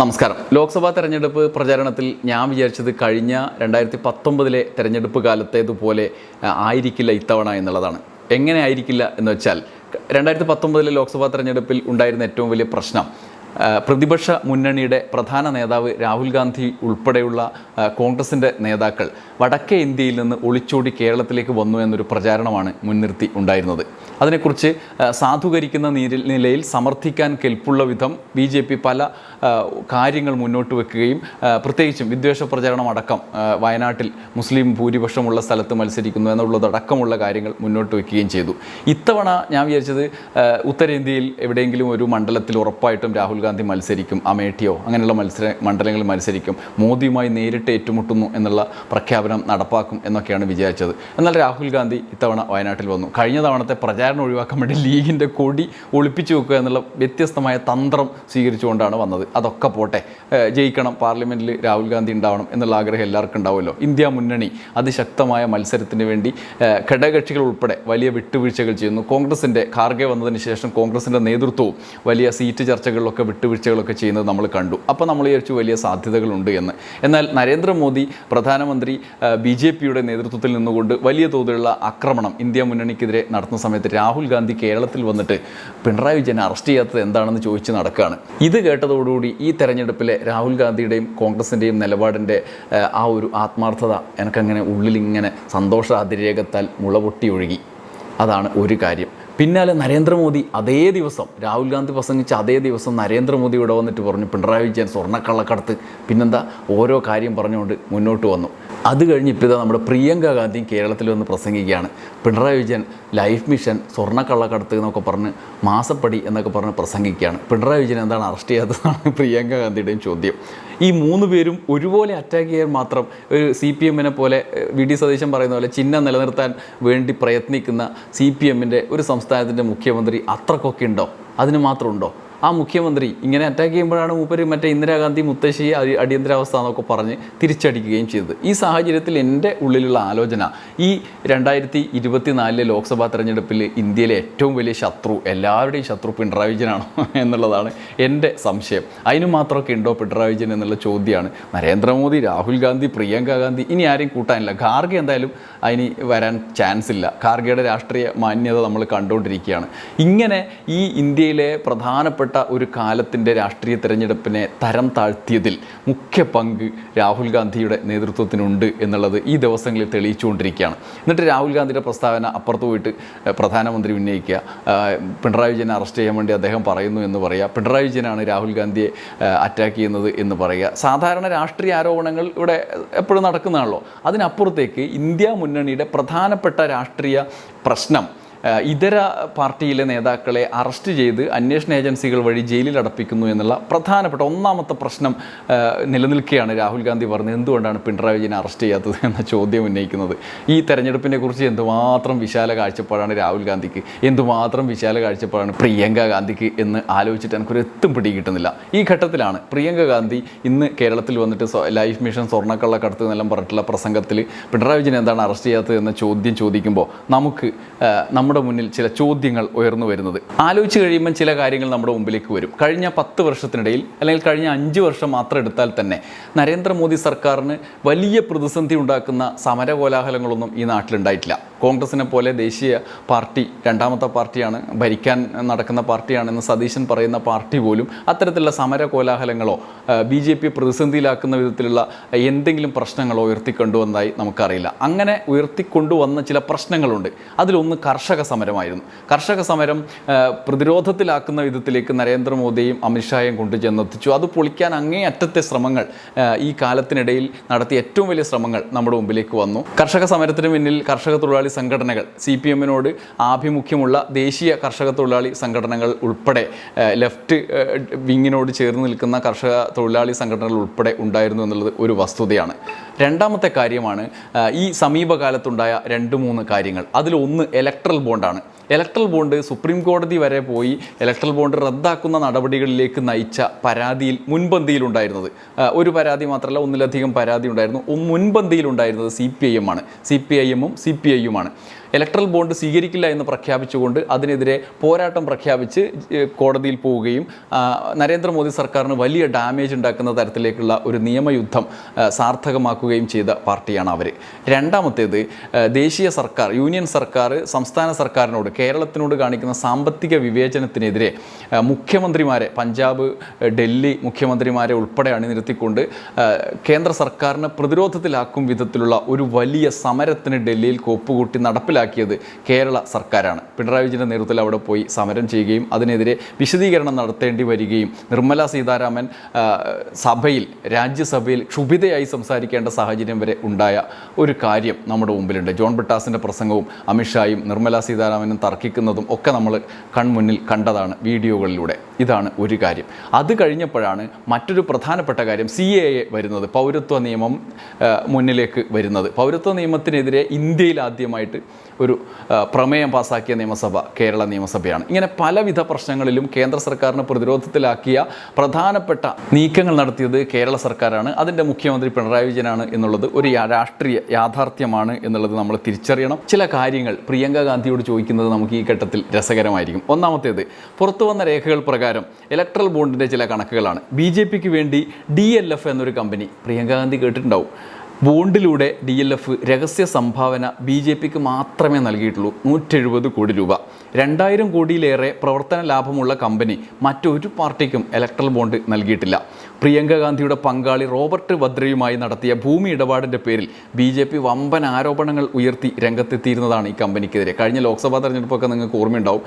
നമസ്കാരം. ലോക്സഭാ തെരഞ്ഞെടുപ്പ് പ്രചാരണത്തിൽ ഞാൻ വിചാരിച്ചത് കഴിഞ്ഞ രണ്ടായിരത്തി പത്തൊമ്പതിലെ തെരഞ്ഞെടുപ്പ് കാലത്തേതുപോലെ ആയിരിക്കില്ല ഇത്തവണ എന്നുള്ളതാണ്. എങ്ങനെ ആയിരിക്കില്ല എന്ന് വെച്ചാൽ രണ്ടായിരത്തി പത്തൊമ്പതിലെ ലോക്സഭാ തെരഞ്ഞെടുപ്പിൽ ഉണ്ടായിരുന്ന ഏറ്റവും വലിയ പ്രശ്നം പ്രതിപക്ഷ മുന്നണിയുടെ പ്രധാന നേതാവ് രാഹുൽ ഗാന്ധി ഉൾപ്പെടെയുള്ള കോൺഗ്രസിന്റെ നേതാക്കൾ വടക്കേ ഇന്ത്യയിൽ നിന്ന് ഒളിച്ചോടി കേരളത്തിലേക്ക് വന്നു എന്നൊരു പ്രചാരണമാണ് മുൻനിർത്തി ഉണ്ടായിരുന്നത്. അതിനെക്കുറിച്ച് സാധൂകരിക്കുന്ന നിലയിൽ സമർത്ഥിക്കാൻ കെൽപ്പുള്ള വിധം ബി ജെ പി പല കാര്യങ്ങൾ മുന്നോട്ട് വെക്കുകയും പ്രത്യേകിച്ചും വിദ്വേഷ പ്രചാരണം അടക്കം വയനാട്ടിൽ മുസ്ലിം ഭൂരിപക്ഷമുള്ള സ്ഥലത്ത് മത്സരിക്കുന്നു എന്നുള്ളതടക്കമുള്ള കാര്യങ്ങൾ മുന്നോട്ട് വെക്കുകയും ചെയ്തു. ഇത്തവണ ഞാൻ വിചാരിച്ചത് ഉത്തരേന്ത്യയിൽ എവിടെയെങ്കിലും ഒരു മണ്ഡലത്തിൽ ഉറപ്പായിട്ടും രാഹുൽ ഗാന്ധി മത്സരിക്കും അമേഠിയോ അങ്ങനെയുള്ള മത്സര മണ്ഡലങ്ങളിൽ മത്സരിക്കും മോദിയുമായി നേരിട്ട് ഏറ്റുമുട്ടുന്നു എന്നുള്ള പ്രഖ്യാപനം നടപ്പാക്കും എന്നൊക്കെയാണ് വിചാരിച്ചത്. എന്നാൽ രാഹുൽ ഗാന്ധി ഇത്തവണ വയനാട്ടിൽ വന്നു. കഴിഞ്ഞ തവണത്തെ പ്രചാരണം ഒഴിവാക്കാൻ വേണ്ടി ലീഗിന്റെ കൊടി ഒളിപ്പിച്ചു വെക്കുക എന്നുള്ള വ്യത്യസ്തമായ തന്ത്രം സ്വീകരിച്ചുകൊണ്ടാണ് വന്നത്. അതൊക്കെ പോട്ടെ. ജയിക്കണം പാർലമെന്റിൽ രാഹുൽ ഗാന്ധി ഉണ്ടാവണം എന്നുള്ള ആഗ്രഹം എല്ലാവർക്കും ഉണ്ടാവുമല്ലോ. ഇന്ത്യ മുന്നണി അതിശക്തമായ മത്സരത്തിന് വേണ്ടി ഘടകകക്ഷികൾ ഉൾപ്പെടെ വലിയ വിട്ടുവീഴ്ചകൾ ചെയ്യുന്നു. കോൺഗ്രസിന്റെ ഖാർഗെ വന്നതിന് ശേഷം കോൺഗ്രസിന്റെ നേതൃത്വവും വലിയ സീറ്റ് ചർച്ചകളിലൊക്കെ വിട്ടുവീഴ്ചകളൊക്കെ ചെയ്യുന്നത് നമ്മൾ കണ്ടു. അപ്പോൾ നമ്മൾ വിചാരിച്ചു വലിയ സാധ്യതകളുണ്ട് എന്ന്. എന്നാൽ നരേന്ദ്രമോദി പ്രധാനമന്ത്രി ബി ജെ പിയുടെ നേതൃത്വത്തിൽ നിന്നുകൊണ്ട് വലിയ തോതിലുള്ള ആക്രമണം ഇന്ത്യ മുന്നണിക്കെതിരെ നടത്തുന്ന സമയത്ത് രാഹുൽ ഗാന്ധി കേരളത്തിൽ വന്നിട്ട് പിണറായി വിജയനെ അറസ്റ്റ് ചെയ്യാത്തത് എന്താണെന്ന് ചോദിച്ച് നടക്കുകയാണ് ഇത് കേട്ടതോടുകൂടി ഈ തെരഞ്ഞെടുപ്പിലെ രാഹുൽ ഗാന്ധിയുടെയും കോൺഗ്രസിന്റെയും നിലപാടിന്റെ ആ ഒരു ആത്മാർത്ഥത എനിക്കങ്ങനെ ഉള്ളിലിങ്ങനെ സന്തോഷ അതിരേകത്താൽ മുളപൊട്ടി ഒഴുകി അതാണ് ഒരു കാര്യം. പിന്നാലെ നരേന്ദ്രമോദി അതേ ദിവസം രാഹുൽ ഗാന്ധി പ്രസംഗിച്ച അതേ ദിവസം നരേന്ദ്രമോദി ഇവിടെ വന്നിട്ട് പറഞ്ഞു പിണറായി വിജയൻ സ്വർണക്കള്ളക്കടത്ത്. പിന്നെന്താ ഓരോ കാര്യം പറഞ്ഞുകൊണ്ട് മുന്നോട്ട് വന്നു. അത് കഴിഞ്ഞ് ഇപ്പോൾ നമ്മുടെ പ്രിയങ്ക ഗാന്ധി കേരളത്തിൽ വന്ന് പ്രസംഗിക്കുകയാണ്. പിണറായി വിജയൻ ലൈഫ് മിഷൻ സ്വർണക്കള്ളക്കടത്ത് എന്നൊക്കെ പറഞ്ഞ് മാസപ്പടി എന്നൊക്കെ പറഞ്ഞ് പ്രസംഗിക്കുകയാണ്. പിണറായി വിജയൻ എന്താണ് അറസ്റ്റ് ചെയ്യാത്തതാണ് പ്രിയങ്ക ഗാന്ധിയുടെയും ചോദ്യം. ഈ മൂന്ന് പേരും ഒരുപോലെ അറ്റാക്ക് ചെയ്യാൻ മാത്രം ഒരു സി പി എമ്മിനെ പോലെ വി ഡി സതീശൻ പറയുന്ന പോലെ ചിഹ്നം നിലനിർത്താൻ വേണ്ടി പ്രയത്നിക്കുന്ന സി പി എമ്മിന്റെ ഒരു സംസ്ഥാനത്തിന്റെ മുഖ്യമന്ത്രി അത്രക്കൊക്കെ ഉണ്ടോ? അതിന് മാത്രം ഉണ്ടോ? ആ മുഖ്യമന്ത്രി ഇങ്ങനെ അറ്റാക്ക് ചെയ്യുമ്പോഴാണ് മൂപ്പര് മറ്റേ ഇന്ദിരാഗാന്ധി മുത്തശ്ശി അടി അടിയന്തരാവസ്ഥ എന്നൊക്കെ പറഞ്ഞ് തിരിച്ചടിക്കുകയും ചെയ്തത്. ഈ സാഹചര്യത്തിൽ എന്റെ ഉള്ളിലുള്ള ആലോചന ഈ രണ്ടായിരത്തി ഇരുപത്തിനാലിലെ ലോക്സഭാ തെരഞ്ഞെടുപ്പിൽ ഇന്ത്യയിലെ ഏറ്റവും വലിയ ശത്രു എല്ലാവരുടെയും ശത്രു പിണറായി വിജയനാണോ എന്നുള്ളതാണ് എന്റെ സംശയം. അതിന് മാത്രമൊക്കെ ഉണ്ടോ പിണറായി വിജയൻ എന്നുള്ള ചോദ്യമാണ്. നരേന്ദ്രമോദി രാഹുൽ ഗാന്ധി പ്രിയങ്ക ഗാന്ധി ഇനി ആരെയും കൂട്ടാനില്ല. ഖാർഗെ എന്തായാലും അതിന് വരാൻ ചാൻസ് ഇല്ല. ഖാർഗെയുടെ രാഷ്ട്രീയ മാന്യത നമ്മൾ കണ്ടുകൊണ്ടിരിക്കുകയാണ്. ഇങ്ങനെ ഈ ഇന്ത്യയിലെ പ്രധാനപ്പെട്ട ഒരു കാലത്തിന്റെ രാഷ്ട്രീയ തെരഞ്ഞെടുപ്പിനെ തരം താഴ്ത്തിയതിൽ മുഖ്യ പങ്ക് രാഹുൽ ഗാന്ധിയുടെ നേതൃത്വത്തിനുണ്ട് എന്നുള്ളത് ഈ ദിവസങ്ങളിൽ തെളിയിച്ചുകൊണ്ടിരിക്കുകയാണ്. എന്നിട്ട് രാഹുൽ ഗാന്ധിയുടെ പ്രസ്താവന അപ്പുറത്ത് പോയിട്ട് പ്രധാനമന്ത്രി ഉന്നയിക്കുക. പിണറായി വിജയനെ അറസ്റ്റ് ചെയ്യാൻ വേണ്ടി അദ്ദേഹം പറയുന്നു എന്ന് പറയുക. പിണറായി വിജയനാണ് രാഹുൽ ഗാന്ധിയെ അറ്റാക്ക് ചെയ്യുന്നത് എന്ന് പറയുക. സാധാരണ രാഷ്ട്രീയ ആരോപണങ്ങൾ ഇവിടെ എപ്പോഴും നടക്കുന്നതാണല്ലോ. അതിനപ്പുറത്തേക്ക് ഇന്ത്യ മുന്നണിയുടെ പ്രധാനപ്പെട്ട രാഷ്ട്രീയ പ്രശ്നം ഇതര പാർട്ടിയിലെ നേതാക്കളെ അറസ്റ്റ് ചെയ്ത് അന്വേഷണ ഏജൻസികൾ വഴി ജയിലിൽ അടപ്പിക്കുന്നു എന്നുള്ള പ്രധാനപ്പെട്ട ഒന്നാമത്തെ പ്രശ്നം നിലനിൽക്കുകയാണ് രാഹുൽ ഗാന്ധി പറഞ്ഞത്. എന്തുകൊണ്ടാണ് പിണറായി വിജയനെ അറസ്റ്റ് ചെയ്യാത്തത് എന്ന ചോദ്യം ഉന്നയിക്കുന്നത്? ഈ തെരഞ്ഞെടുപ്പിനെ കുറിച്ച് എന്തുമാത്രം വിശാല കാഴ്ചപ്പാടാണ് രാഹുൽ ഗാന്ധിക്ക്? എന്തുമാത്രം വിശാല കാഴ്ചപ്പാടാണ് പ്രിയങ്ക ഗാന്ധിക്ക് എന്ന് ആലോചിച്ചിട്ട് എനിക്കൊരു എത്തും പിടി കിട്ടുന്നില്ല. ഈ ഘട്ടത്തിലാണ് പ്രിയങ്ക ഗാന്ധി ഇന്ന് കേരളത്തിൽ വന്നിട്ട് ലൈഫ് മിഷൻ സ്വർണക്കള്ളക്കടത്ത് എന്നെല്ലാം പറഞ്ഞിട്ടുള്ള പ്രസംഗത്തിൽ പിണറായി വിജയൻ എന്താണ് അറസ്റ്റ് ചെയ്യാത്തത് എന്ന ചോദ്യം ചോദിക്കുമ്പോൾ നമുക്ക് ആ, നമ്മുടെ മുന്നിൽ ചില ചോദ്യങ്ങൾ ഉയർന്നു വരുന്നത്. ആലോചിച്ച് കഴിയുമ്പോൾ ചില കാര്യങ്ങൾ നമ്മുടെ മുമ്പിലേക്ക് വരും. കഴിഞ്ഞ പത്ത് വർഷത്തിനിടയിൽ അല്ലെങ്കിൽ കഴിഞ്ഞ അഞ്ച് വർഷം മാത്രം എടുത്താൽ തന്നെ നരേന്ദ്രമോദി സർക്കാരിന് വലിയ പ്രതിസന്ധി ഉണ്ടാക്കുന്ന സമര കോലാഹലങ്ങളൊന്നും ഈ നാട്ടിലുണ്ടായിട്ടില്ല. കോൺഗ്രസിനെ പോലെ ദേശീയ പാർട്ടി രണ്ടാമത്തെ പാർട്ടിയാണ് ഭരിക്കാൻ നടക്കുന്ന പാർട്ടിയാണെന്ന് സതീശൻ പറയുന്ന പാർട്ടി പോലും അത്തരത്തിലുള്ള സമര കോലാഹലങ്ങളോ ബി ജെ പി പ്രതിസന്ധിയിലാക്കുന്ന വിധത്തിലുള്ള എന്തെങ്കിലും പ്രശ്നങ്ങളോ ഉയർത്തിക്കൊണ്ടുവന്നതായി നമുക്കറിയില്ല. അങ്ങനെ ഉയർത്തിക്കൊണ്ടുവന്ന ചില പ്രശ്നങ്ങളുണ്ട്. അതിലൊന്ന് കർഷക സമരമായിരുന്നു. കർഷക സമരം പ്രതിരോധത്തിലാക്കുന്ന വിധത്തിലേക്ക് നരേന്ദ്രമോദിയും അമിത്ഷായും കൊണ്ടുചെന്നെത്തിച്ചു. അത് പൊളിക്കാൻ അങ്ങേ അറ്റത്തെ ശ്രമങ്ങൾ ഈ കാലത്തിനിടയിൽ നടത്തിയ ഏറ്റവും വലിയ ശ്രമങ്ങൾ നമ്മുടെ മുമ്പിലേക്ക് വന്നു. കർഷക സമരത്തിന് പിന്നിൽ കർഷക തൊഴിലാളി സംഘടനകൾ സി പി എമ്മിനോട് ആഭിമുഖ്യമുള്ള ദേശീയ കർഷക തൊഴിലാളി സംഘടനകൾ ഉൾപ്പെടെ ലെഫ്റ്റ് വിങ്ങിനോട് ചേർന്ന് നിൽക്കുന്ന കർഷക തൊഴിലാളി സംഘടനകൾ ഉൾപ്പെടെ ഉണ്ടായിരുന്നു എന്നുള്ളത് ഒരു വസ്തുതയാണ്. രണ്ടാമത്തെ കാര്യമാണ് ഈ സമീപകാലത്തുണ്ടായ രണ്ട് മൂന്ന് കാര്യങ്ങൾ. അതിലൊന്ന് ഇലക്ട്രൽ ബോണ്ടാണ്. ഇലക്ട്രൽ ബോണ്ട് സുപ്രീം കോടതി വരെ പോയി ഇലക്ട്രൽ ബോണ്ട് റദ്ദാക്കുന്ന നടപടികളിലേക്ക് നയിച്ച പരാതിയിൽ മുൻപന്തിയിലുണ്ടായിരുന്നത് ഒരു പരാതി മാത്രമല്ല ഒന്നിലധികം പരാതി ഉണ്ടായിരുന്നു. മുൻപന്തിയിലുണ്ടായിരുന്നത് സി പി ഐ എം ആണ്. സി പി ഐ എമ്മും സി പി ഐയുമാണ് ഇലക്ട്രൽ ബോണ്ട് സ്വീകരിക്കില്ല എന്ന് പ്രഖ്യാപിച്ചുകൊണ്ട് അതിനെതിരെ പോരാട്ടം പ്രഖ്യാപിച്ച് കോടതിയിൽ പോവുകയും നരേന്ദ്രമോദി സർക്കാരിന് വലിയ ഡാമേജ് ഉണ്ടാക്കുന്ന തരത്തിലേക്കുള്ള ഒരു നിയമയുദ്ധം സാർത്ഥകമാക്കുകയും ചെയ്ത പാർട്ടിയാണ് അവർ രണ്ടാമത്തേത് ദേശീയ സർക്കാർ യൂണിയൻ സർക്കാർ സംസ്ഥാന സർക്കാരിനോട് കേരളത്തിനോട് കാണിക്കുന്ന സാമ്പത്തിക വിവേചനത്തിനെതിരെ മുഖ്യമന്ത്രിമാരെ പഞ്ചാബ് ഡൽഹി മുഖ്യമന്ത്രിമാരെ ഉൾപ്പെടെ അണിനിരത്തിക്കൊണ്ട് കേന്ദ്ര സർക്കാരിനെ പ്രതിരോധത്തിലാക്കും വിധത്തിലുള്ള ഒരു വലിയ സമരത്തിന് ഡൽഹിയിൽ കോപ്പുകൂട്ടി നടപ്പിലാക്കിയത് കേരള സർക്കാരാണ്. പിണറായി വിജയന്റെ നേതൃത്വത്തിൽ അവിടെ പോയി സമരം ചെയ്യുകയും അതിനെതിരെ വിശദീകരണം നടത്തേണ്ടി വരികയും നിർമ്മല സീതാരാമൻ സഭയിൽ രാജ്യസഭയിൽ ക്ഷുഭിതയായി സംസാരിക്കേണ്ട സാഹചര്യം വരെ ഉണ്ടായ ഒരു കാര്യം നമ്മുടെ മുമ്പിലുണ്ട്. ജോൺ ബ്രിട്ടാസിന്റെ പ്രസംഗവും അമിത്ഷായും നിർമ്മല സീതാരാമനും തർക്കിക്കുന്നതും ഒക്കെ നമ്മൾ കൺമുന്നിൽ കണ്ടതാണ് വീഡിയോകളിലൂടെ. ഇതാണ് ഒരു കാര്യം. അത് കഴിഞ്ഞപ്പോഴാണ് മറ്റൊരു പ്രധാനപ്പെട്ട കാര്യം സി എ എ വരുന്നത് പൗരത്വ നിയമം മുന്നിലേക്ക് വരുന്നത്. പൗരത്വ നിയമത്തിനെതിരെ ഇന്ത്യയിൽ ആദ്യമായിട്ട് ഒരു പ്രമേയം പാസാക്കിയ നിയമസഭ കേരള നിയമസഭയാണ്. ഇങ്ങനെ പലവിധ പ്രശ്നങ്ങളിലും കേന്ദ്ര സർക്കാരിനെ പ്രതിരോധത്തിലാക്കിയ പ്രധാനപ്പെട്ട നീക്കങ്ങൾ നടത്തിയത് കേരള സർക്കാരാണ്. അതിന്റെ മുഖ്യമന്ത്രി പിണറായി വിജയനാണ് എന്നുള്ളത് ഒരു രാഷ്ട്രീയ യാഥാർത്ഥ്യമാണ് എന്നുള്ളത് നമ്മൾ തിരിച്ചറിയണം. ചില കാര്യങ്ങൾ പ്രിയങ്ക ഗാന്ധിയോട് ചോദിക്കുന്നത് നമുക്ക് ഈ ഘട്ടത്തിൽ രസകരമായിരിക്കും. ഒന്നാമത്തേത് പുറത്തു വന്ന രേഖകൾ പ്രകാരം ഇലക്ട്രൽ ബോണ്ടിന്റെ ചില കണക്കുകളാണ്. ബി ജെ പിക്ക് വേണ്ടി ഡി എൽ എഫ് എന്നൊരു കമ്പനി പ്രിയങ്ക ഗാന്ധി കേട്ടിട്ടുണ്ടാവും. ബോണ്ടിലൂടെ ഡി എൽ എഫ് രഹസ്യ സംഭാവന ബി ജെ പിക്ക് മാത്രമേ നൽകിയിട്ടുള്ളൂ നൂറ്റെഴുപത് കോടി രൂപ. രണ്ടായിരം കോടിയിലേറെ പ്രവർത്തന ലാഭമുള്ള കമ്പനി മറ്റൊരു പാർട്ടിക്കും ഇലക്ട്രൽ ബോണ്ട് നൽകിയിട്ടില്ല. പ്രിയങ്ക ഗാന്ധിയുടെ പങ്കാളി റോബർട്ട് വദ്രയുമായി നടത്തിയ ഭൂമി ഇടപാടിന്റെ പേരിൽ ബി ജെ പി വമ്പൻ ആരോപണങ്ങൾ ഉയർത്തി രംഗത്തെത്തിയിരുന്നതാണ് ഈ കമ്പനിക്കെതിരെ. കഴിഞ്ഞ ലോക്സഭാ തെരഞ്ഞെടുപ്പൊക്കെ നിങ്ങൾക്ക് ഓർമ്മയുണ്ടാവും.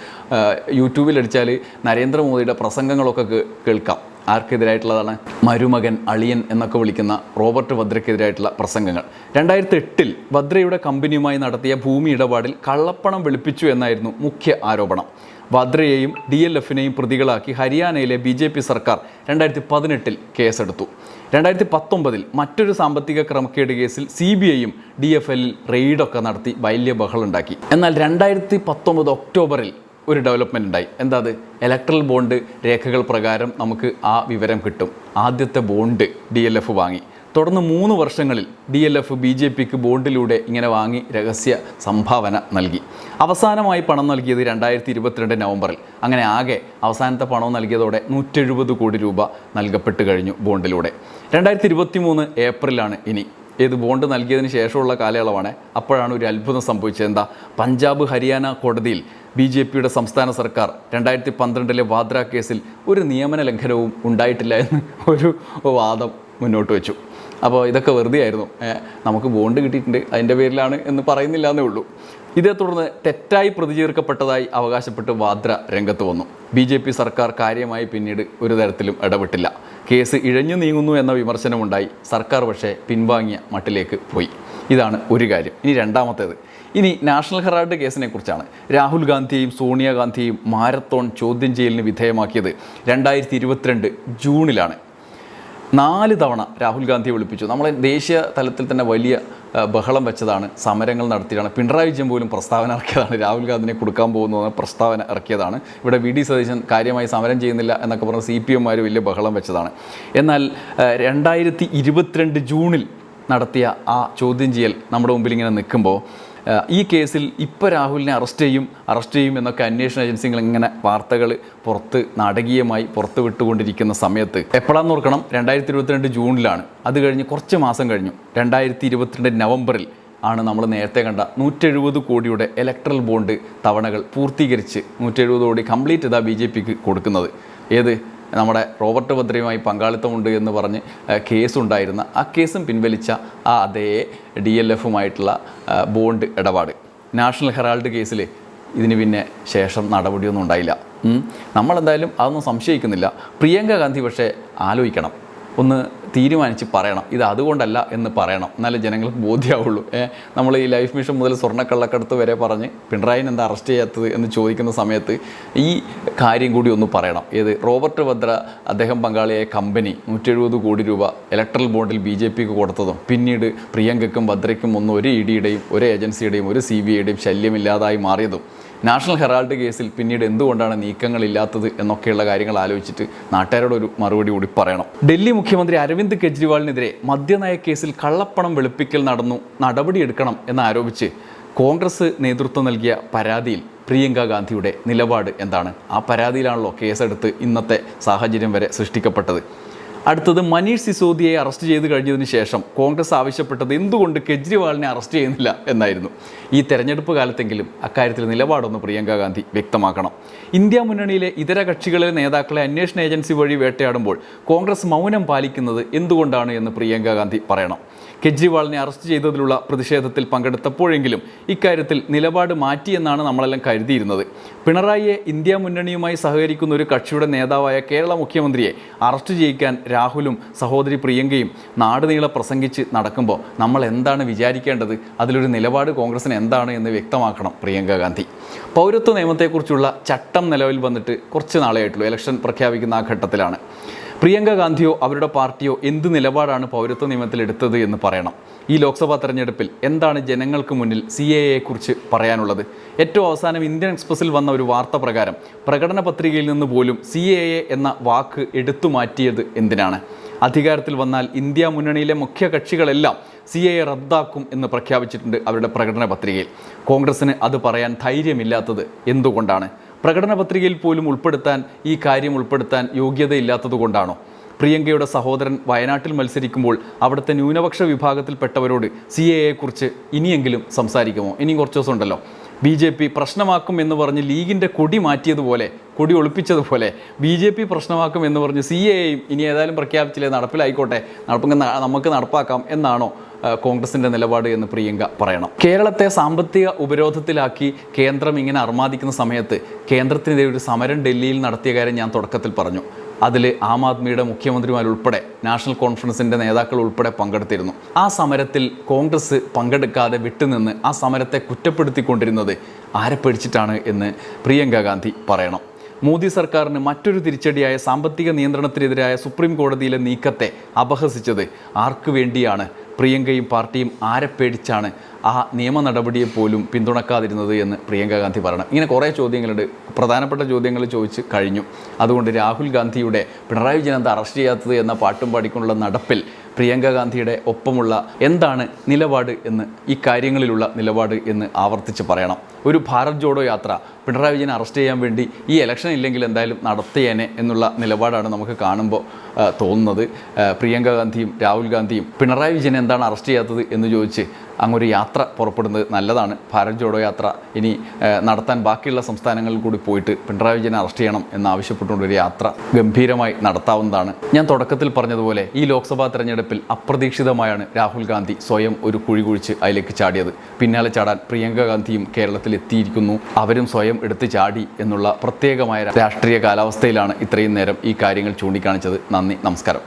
യൂട്യൂബിൽ അടിച്ചാൽ നരേന്ദ്രമോദിയുടെ പ്രസംഗങ്ങളൊക്കെ കേൾക്കാം. ആർക്കെതിരായിട്ടുള്ളതാണ് മരുമകൻ അളിയൻ എന്നൊക്കെ വിളിക്കുന്ന റോബർട്ട് വദ്രയ്ക്കെതിരായിട്ടുള്ള പ്രസംഗങ്ങൾ. രണ്ടായിരത്തി എട്ടിൽ വദ്രയുടെ കമ്പനിയുമായി നടത്തിയ ഭൂമി ഇടപാടിൽ കള്ളപ്പണം വെളുപ്പിച്ചു എന്നായിരുന്നു മുഖ്യ ആരോപണം. വദ്രയെയും ഡി എൽ എഫിനെയും പ്രതികളാക്കി ഹരിയാനയിലെ ബി ജെ പി സർക്കാർ രണ്ടായിരത്തി പതിനെട്ടിൽ കേസെടുത്തു. രണ്ടായിരത്തി പത്തൊമ്പതിൽ മറ്റൊരു സാമ്പത്തിക ക്രമക്കേട് കേസിൽ സി ബി ഐയും ഡി എഫ് എല്ലിൽ റെയ്ഡൊക്കെ നടത്തി വലിയ ബഹളുണ്ടാക്കി. എന്നാൽ രണ്ടായിരത്തി പത്തൊമ്പത് ഒക്ടോബറിൽ ഒരു ഡെവലപ്മെന്റ് ഉണ്ടായി. എന്താ അത്? ഇലക്ട്രൽ ബോണ്ട് രേഖകൾ പ്രകാരം നമുക്ക് ആ വിവരം കിട്ടും. ആദ്യത്തെ ബോണ്ട് ഡി എൽ എഫ് വാങ്ങി. തുടർന്ന് മൂന്ന് വർഷങ്ങളിൽ D L F B J പിക്ക് ബോണ്ടിലൂടെ ഇങ്ങനെ വാങ്ങി രഹസ്യ സംഭാവന നൽകി. അവസാനമായി പണം നൽകിയത് രണ്ടായിരത്തി ഇരുപത്തിരണ്ട് നവംബറിൽ. അങ്ങനെ ആകെ അവസാനത്തെ പണം നൽകിയതോടെ നൂറ്റെഴുപത് കോടി രൂപ നൽകപ്പെട്ട് കഴിഞ്ഞു ബോണ്ടിലൂടെ രണ്ടായിരത്തി ഇരുപത്തി മൂന്ന് ഏപ്രിലാണ് ഇനി ഏത് ബോണ്ട് നൽകിയതിന് ശേഷമുള്ള കാലയളവാണ് അപ്പോഴാണ് ഒരു അത്ഭുതം സംഭവിച്ചത്. എന്താ? പഞ്ചാബ് ഹരിയാന കോടതിയിൽ ബി ജെ പിയുടെ സംസ്ഥാന സർക്കാർ രണ്ടായിരത്തി പന്ത്രണ്ടിലെ വാദ്ര കേസിൽ ഒരു നിയമന ലംഘനവും ഉണ്ടായിട്ടില്ല എന്ന് ഒരു വാദം മുന്നോട്ട് വെച്ചു. അപ്പോൾ ഇതൊക്കെ വെറുതെ ആയിരുന്നു. നമുക്ക് ബോണ്ട് കിട്ടിയിട്ടുണ്ട്. അതിന്റെ പേരിലാണ് എന്ന് പറയുന്നില്ല എന്നേ ഉള്ളൂ. ഇതേ തുടർന്ന് തെറ്റായി പ്രതിചേർക്കപ്പെട്ടതായി അവകാശപ്പെട്ട് വാദ്ര രംഗത്ത് വന്നു. ബി സർക്കാർ കാര്യമായി പിന്നീട് ഒരു തരത്തിലും ഇടപെട്ടില്ല. കേസ് ഇഴഞ്ഞു നീങ്ങുന്നു എന്ന വിമർശനമുണ്ടായി. സർക്കാർ പക്ഷേ പിൻവാങ്ങിയ മട്ടിലേക്ക് പോയി. ഇതാണ് ഒരു കാര്യം. ഇനി രണ്ടാമത്തേത്. ഇനി നാഷണൽ ഹെറാൾഡ് കേസിനെ കുറിച്ചാണ്. രാഹുൽ ഗാന്ധിയെയും സോണിയാഗാന്ധിയെയും മാരത്തോൺ ചോദ്യം ചെയ്യലിന് വിധേയമാക്കിയത് രണ്ടായിരത്തി ഇരുപത്തിരണ്ട് ജൂണിലാണ്. നാല് തവണ രാഹുൽ ഗാന്ധിയെ വിളിപ്പിച്ചു. നമ്മളെ ദേശീയ തലത്തിൽ തന്നെ വലിയ ബഹളം വെച്ചതാണ് സമരങ്ങൾ നടത്തിയതാണ്. പിണറായി വിജയൻ പോലും പ്രസ്താവന ഇറക്കിയതാണ്. രാഹുൽ ഗാന്ധിനെ കൊടുക്കാൻ പോകുന്നു പ്രസ്താവന ഇറക്കിയതാണ്. ഇവിടെ വി. ഡി. സതീശൻ കാര്യമായി സമരം ചെയ്യുന്നില്ല എന്നൊക്കെ പറഞ്ഞ് സി പി എമ്മാർ വലിയ ബഹളം വെച്ചതാണ്. എന്നാൽ രണ്ടായിരത്തി ഇരുപത്തിരണ്ട് ജൂണിൽ നടത്തിയ ആ ചോദ്യം ചെയ്യൽ നമ്മുടെ മുമ്പിൽ ഇങ്ങനെ നിൽക്കുമ്പോൾ ഈ കേസിൽ ഇപ്പോൾ രാഹുലിനെ അറസ്റ്റ് ചെയ്യും അറസ്റ്റ് ചെയ്യും എന്നൊക്കെ അന്വേഷണ ഏജൻസികൾ ഇങ്ങനെ വാർത്തകൾ പുറത്ത് നാടകീയമായി പുറത്ത് വിട്ടുകൊണ്ടിരിക്കുന്ന സമയത്ത് എപ്പോഴാന്ന് ഓർക്കണം? രണ്ടായിരത്തി ഇരുപത്തിരണ്ട് ജൂണിലാണ്. അത് കഴിഞ്ഞ് കുറച്ച് മാസം കഴിഞ്ഞു. രണ്ടായിരത്തി ഇരുപത്തിരണ്ട് നവംബറിൽ ആണ് നമ്മൾ നേരത്തെ കണ്ട നൂറ്റെഴുപത് കോടിയുടെ ഇലക്ട്രൽ ബോണ്ട് തവണകൾ പൂർത്തീകരിച്ച് നൂറ്റെഴുപത് കോടി കംപ്ലീറ്റ് ഇതാ ബി ജെ പിക്ക് കൊടുക്കുന്നത്. ഏത്? നമ്മുടെ റോബർട്ട് ഭദ്രയുമായി പങ്കാളിത്തമുണ്ട് എന്ന് പറഞ്ഞ് കേസുണ്ടായിരുന്ന ആ കേസും പിൻവലിച്ച ആ അതേ ഡി എൽ എഫുമായിട്ടുള്ള ബോണ്ട് ഇടപാട്. നാഷണൽ ഹെറാൾഡ് കേസിൽ ഇതിന് പിന്നെ ശേഷം നടപടിയൊന്നും ഉണ്ടായില്ല. നമ്മളെന്തായാലും അതൊന്നും സംശയിക്കുന്നില്ല. പ്രിയങ്ക ഗാന്ധി പക്ഷേ ആലോചിക്കണം. ഒന്ന് തീരുമാനിച്ച് പറയണം. ഇത് അതുകൊണ്ടല്ല എന്ന് പറയണം. എന്നാലേ ജനങ്ങൾക്ക് ബോധ്യമാവുള്ളൂ നമ്മൾ ഈ ലൈഫ് മിഷൻ മുതൽ സ്വർണക്കള്ളക്കടത്ത് വരെ പറഞ്ഞ് പിണറായിന് എന്താ അറസ്റ്റ് ചെയ്യാത്തത് എന്ന് ചോദിക്കുന്ന സമയത്ത് ഈ കാര്യം കൂടി ഒന്ന് പറയണം. ഏത് റോബർട്ട് വദ്ര അദ്ദേഹം പങ്കാളിയായ കമ്പനി നൂറ്റെഴുപത് കോടി രൂപ ഇലക്ട്രൽ ബോണ്ടിൽ ബി ജെ പിക്ക് കൊടുത്തതും പിന്നീട് പ്രിയങ്കയ്ക്കും ഭദ്രയ്ക്കും ഒന്നും ഒരു ഇ ഡിയുടെയും ഒരു ഏജൻസിയുടെയും ഒരു സി ബി ഐയുടെയും ശല്യമില്ലാതായി മാറിയതും നാഷണൽ ഹെറാൾഡ് കേസിൽ പിന്നീട് എന്തുകൊണ്ടാണ് നീക്കങ്ങളില്ലാത്തത് എന്നൊക്കെയുള്ള കാര്യങ്ങൾ ആലോചിച്ചിട്ട് നാട്ടുകാരോട് ഒരു മറുപടി കൂടി പറയണം. ഡൽഹി മുഖ്യമന്ത്രി അരവിന്ദ് കെജ്രിവാളിനെതിരെ മദ്യനയ കേസിൽ കള്ളപ്പണം വെളുപ്പിക്കൽ നടന്നു നടപടിയെടുക്കണം എന്നാരോപിച്ച് കോൺഗ്രസ് നേതൃത്വം നൽകിയ പരാതിയിൽ പ്രിയങ്ക ഗാന്ധിയുടെ നിലപാട് എന്താണ്? ആ പരാതിയിലാണല്ലോ കേസെടുത്ത് ഇന്നത്തെ സാഹചര്യം വരെ സൃഷ്ടിക്കപ്പെട്ടത്. അടുത്തത് മനീഷ് സിസോദിയെ അറസ്റ്റ് ചെയ്ത് കഴിഞ്ഞതിന് ശേഷം കോൺഗ്രസ് ആവശ്യപ്പെട്ടത് എന്തുകൊണ്ട് കെജ്രിവാളിനെ അറസ്റ്റ് ചെയ്യുന്നില്ല എന്നായിരുന്നു. ഈ തെരഞ്ഞെടുപ്പ് കാലത്തെങ്കിലും അക്കാര്യത്തിൽ നിലപാടൊന്ന് പ്രിയങ്ക ഗാന്ധി വ്യക്തമാക്കണം. ഇന്ത്യ മുന്നണിയിലെ ഇതര കക്ഷികളിലെ നേതാക്കളെ അന്വേഷണ ഏജൻസി വഴി വേട്ടയാടുമ്പോൾ കോൺഗ്രസ് മൗനം പാലിക്കുന്നത് എന്തുകൊണ്ടാണ് എന്ന് പ്രിയങ്ക ഗാന്ധി പറയണം. കെജ്രിവാളിനെ അറസ്റ്റ് ചെയ്തതിലുള്ള പ്രതിഷേധത്തിൽ പങ്കെടുത്തപ്പോഴെങ്കിലും ഇക്കാര്യത്തിൽ നിലപാട് മാറ്റിയെന്നാണ് നമ്മളെല്ലാം കരുതിയിരുന്നത്. പിണറായിയെ ഇന്ത്യ മുന്നണിയുമായി സഹകരിക്കുന്ന ഒരു കക്ഷിയുടെ നേതാവായ കേരള മുഖ്യമന്ത്രിയെ അറസ്റ്റ് ചെയ്യിക്കാൻ രാഹുലും സഹോദരി പ്രിയങ്കയും നാടുനീളെ പ്രസംഗിച്ച് നടക്കുമ്പോൾ നമ്മൾ എന്താണ് വിചാരിക്കേണ്ടത്? അതിലൊരു നിലപാട് കോൺഗ്രസിന് എന്താണ് എന്ന് വ്യക്തമാക്കണം പ്രിയങ്ക ഗാന്ധി. പൗരത്വ നിയമത്തെക്കുറിച്ചുള്ള ചട്ടം നിലവിൽ വന്നിട്ട് കുറച്ച് നാളെ ആയിട്ടുള്ളൂ ഇലക്ഷൻ പ്രഖ്യാപിക്കുന്ന ആ ഘട്ടത്തിലാണ്. പ്രിയങ്ക ഗാന്ധിയോ അവരുടെ പാർട്ടിയോ എന്ത് നിലപാടാണ് പൗരത്വ നിയമത്തിൽ എടുത്തത് എന്ന് പറയണം. ഈ ലോക്സഭാ തെരഞ്ഞെടുപ്പിൽ എന്താണ് ജനങ്ങൾക്ക് മുന്നിൽ സി എ കുറിച്ച് പറയാനുള്ളത്? ഏറ്റവും അവസാനം ഇന്ത്യൻ എക്സ്പ്രസിൽ വന്ന ഒരു വാർത്ത പ്രകാരം പ്രകടന പത്രികയിൽ നിന്ന് പോലും സി എ എന്ന വാക്ക് എടുത്തു മാറ്റിയത് എന്തിനാണ്? അധികാരത്തിൽ വന്നാൽ ഇന്ത്യ മുന്നണിയിലെ മുഖ്യ കക്ഷികളെല്ലാം സി എ റദ്ദാക്കും എന്ന് പ്രഖ്യാപിച്ചിട്ടുണ്ട് അവരുടെ പ്രകടന പത്രികയിൽ. കോൺഗ്രസിന് അത് പറയാൻ ധൈര്യമില്ലാത്തത് എന്തുകൊണ്ടാണ്? പ്രകടന പത്രികയിൽ പോലും ഉൾപ്പെടുത്താൻ ഈ കാര്യം ഉൾപ്പെടുത്താൻ യോഗ്യതയില്ലാത്തതുകൊണ്ടാണോ പ്രിയങ്കയുടെ സഹോദരൻ വയനാട്ടിൽ മത്സരിക്കുമ്പോൾ അവിടുത്തെ ന്യൂനപക്ഷ വിഭാഗത്തിൽപ്പെട്ടവരോട് സി എ കുറിച്ച് ഇനിയെങ്കിലും സംസാരിക്കുമോ? ഇനിയും കുറച്ച് ദിവസം ഉണ്ടല്ലോ. ബി ജെ പി പ്രശ്നമാക്കും എന്ന് പറഞ്ഞ് ലീഗിന്റെ കൊടി മാറ്റിയതുപോലെ കൊടി ഒളിപ്പിച്ചതുപോലെ ബി ജെ പി പ്രശ്നമാക്കും എന്ന് പറഞ്ഞ് സി എയും ഇനി ഏതായാലും പ്രഖ്യാപിച്ചില്ലേ നടപ്പിലായിക്കോട്ടെ നടപ്പ് നമുക്ക് നടപ്പാക്കാം എന്നാണോ കോൺഗ്രസിന്റെ നിലപാട് എന്ന് പ്രിയങ്ക പറയണം. കേരളത്തെ സാമ്പത്തിക ഉപരോധത്തിലാക്കി കേന്ദ്രം ഇങ്ങനെ അർമാദിക്കുന്ന സമയത്ത് കേന്ദ്രത്തിനെതിരെ ഒരു സമരം ഡൽഹിയിൽ നടത്തിയ കാര്യം ഞാൻ തുടക്കത്തിൽ പറഞ്ഞു. അതിൽ ആം ആദ്മിയുടെ മുഖ്യമന്ത്രിമാരുൾപ്പെടെ നാഷണൽ കോൺഫറൻസിന്റെ നേതാക്കൾ ഉൾപ്പെടെ പങ്കെടുത്തിരുന്നു. ആ സമരത്തിൽ കോൺഗ്രസ് പങ്കെടുക്കാതെ വിട്ടുനിന്ന് ആ സമരത്തെ കുറ്റപ്പെടുത്തിക്കൊണ്ടിരുന്നത് ആരെ പേടിച്ചിട്ടാണ് എന്ന് പ്രിയങ്ക ഗാന്ധി പറയണം. മോദി സർക്കാരിന് മറ്റൊരു തിരിച്ചടിയായ സാമ്പത്തിക നിയന്ത്രണത്തിനെതിരായ സുപ്രീം കോടതിയിലെ നീക്കത്തെ അപഹസിച്ചത് ആർക്കു വേണ്ടിയാണ് പ്രിയങ്കയും പാർട്ടിയും ആരെ പേടിച്ചാണ് ആ നിയമ നടപടിയെ പോലും പിന്തുണക്കാതിരുന്നത് എന്ന് പ്രിയങ്ക ഗാന്ധി പറയണം. ഇങ്ങനെ കുറേ ചോദ്യങ്ങളുണ്ട്. പ്രധാനപ്പെട്ട ചോദ്യങ്ങൾ ചോദിച്ച് കഴിഞ്ഞു. അതുകൊണ്ട് രാഹുൽ ഗാന്ധിയുടെ പിണറായി വിജയൻ എന്താ അറസ്റ്റ് ചെയ്യാത്തത് എന്ന പാട്ടും പാടിക്കൊണ്ടുള്ള നടപ്പിൽ പ്രിയങ്ക ഗാന്ധിയുടെ ഒപ്പമുള്ള എന്താണ് നിലപാട് എന്ന് ഈ കാര്യങ്ങളിലുള്ള നിലപാട് എന്ന് ആവർത്തിച്ച് പറയണം. ഒരു ഭാരത് ജോഡോ യാത്ര പിണറായി വിജയനെ അറസ്റ്റ് ചെയ്യാൻ വേണ്ടി ഈ ഇലക്ഷൻ ഇല്ലെങ്കിൽ എന്തായാലും നടത്തിയേനെ എന്നുള്ള നിലപാടാണ് നമുക്ക് കാണുമ്പോൾ തോന്നുന്നത്. പ്രിയങ്ക ഗാന്ധിയും രാഹുൽ ഗാന്ധിയും പിണറായി വിജയനെ എന്താണ് അറസ്റ്റ് ചെയ്യാത്തത് എന്ന് ചോദിച്ച് അങ്ങൊരു യാത്ര പുറപ്പെടുന്നത് നല്ലതാണ്. ഭാരത് ജോഡോ യാത്ര ഇനി നടത്താൻ ബാക്കിയുള്ള സംസ്ഥാനങ്ങളിൽ കൂടി പോയിട്ട് പിണറായി വിജയനെ അറസ്റ്റ് ചെയ്യണം എന്നാവശ്യപ്പെട്ടുകൊണ്ടൊരു യാത്ര ഗംഭീരമായി നടത്താവുന്നതാണ്. ഞാൻ തുടക്കത്തിൽ പറഞ്ഞതുപോലെ ഈ ലോക്സഭാ തെരഞ്ഞെടുപ്പിൽ അപ്രതീക്ഷിതമായാണ് രാഹുൽ ഗാന്ധി സ്വയം ഒരു കുഴി കുഴിച്ച് അതിലേക്ക് ചാടിയത്. പിന്നാലെ ചാടാൻ പ്രിയങ്ക ഗാന്ധിയും കേരളത്തിൽ എത്തിയിരിക്കുന്നു. അവരും സ്വയം എടുത്ത് ചാടി എന്നുള്ള പ്രത്യേകമായ രാഷ്ട്രീയ കാലാവസ്ഥയിലാണ് ഇത്രയും നേരം ഈ കാര്യങ്ങൾ ചൂണ്ടിക്കാണിച്ചത്. നന്ദി നമസ്കാരം.